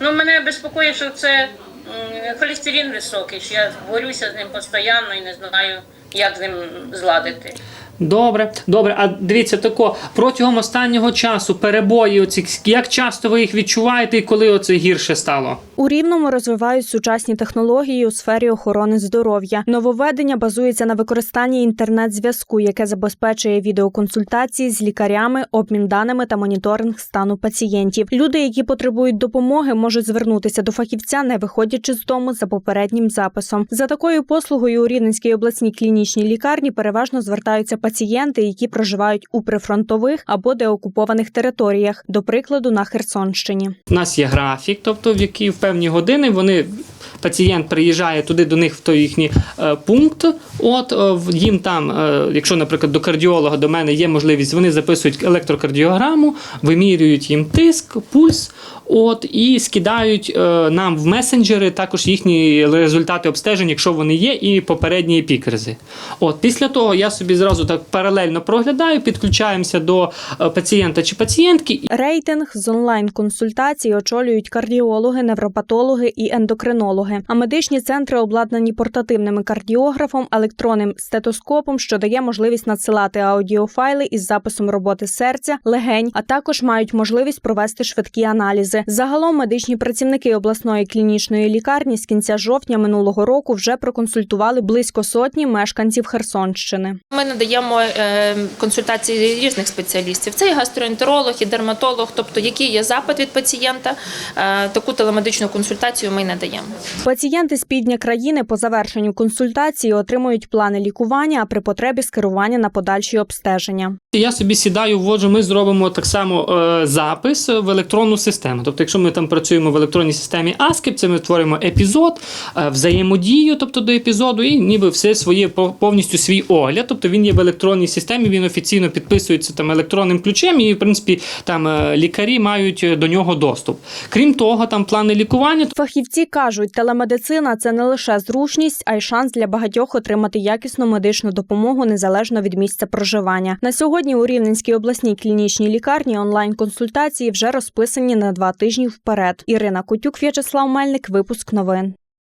Ну, мене безпокоїть, що це холестерин високий, що я борюся з ним постійно і не знаю, як з ним зладити. Добре, добре. А дивіться тако, протягом останнього часу перебої, оці, як часто ви їх відчуваєте і коли оце гірше стало? У Рівному розвивають сучасні технології у сфері охорони здоров'я. Нововведення базується на використанні інтернет-зв'язку, яке забезпечує відеоконсультації з лікарями, обмін даними та моніторинг стану пацієнтів. Люди, які потребують допомоги, можуть звернутися до фахівця, не виходячи з дому за попереднім записом. За такою послугою у Рівненській обласній клінічній лікарні переважно звертаються пацієнти, які проживають у прифронтових або деокупованих територіях, до прикладу, на Херсонщині. У нас є графік, тобто в які в певні години вони. Пацієнт приїжджає туди до них в той їхній е, пункт. От е, їм там, е, якщо, наприклад, до кардіолога до мене є можливість, вони записують електрокардіограму, вимірюють їм тиск, пульс, от і скидають нам в месенджери також їхні результати обстежень, якщо вони є, і попередні епікризи. От після того я собі зразу так паралельно проглядаю, підключаємося до е, пацієнта чи пацієнтки, Рейтинг з онлайн-консультацій очолюють кардіологи, невропатологи і ендокринологи. А медичні центри обладнані портативними кардіографом, електронним стетоскопом, що дає можливість надсилати аудіофайли із записом роботи серця, легень, а також мають можливість провести швидкі аналізи. Загалом медичні працівники обласної клінічної лікарні з кінця жовтня минулого року вже проконсультували близько сотні мешканців Херсонщини. Ми надаємо е, консультації різних спеціалістів. Це і гастроентеролог, і дерматолог, тобто який є запит від пацієнта. е, Таку телемедичну консультацію ми надаємо. Пацієнти з півдня країни по завершенню консультації отримують плани лікування, а при потребі скерування на подальші обстеження. Я собі сідаю, вводжу, ми зробимо так само е, запис в електронну систему. Тобто, якщо ми там працюємо в електронній системі ASCII, це ми створюємо епізод, взаємодію, тобто до епізоду, і ніби все своє по- повністю свій огляд. Тобто він є в електронній системі, він офіційно підписується там електронним ключем, і в принципі там е, лікарі мають е, до нього доступ. Крім того, там плани лікування. Фахівці кажуть, телемедицина це не лише зручність, а й шанс для багатьох отримати якісну медичну допомогу незалежно від місця проживання. На сьогодні у Рівненській обласній клінічній лікарні онлайн-консультації вже розписані на два тижні вперед. Ірина Котюк, В'ячеслав Мельник, випуск новин.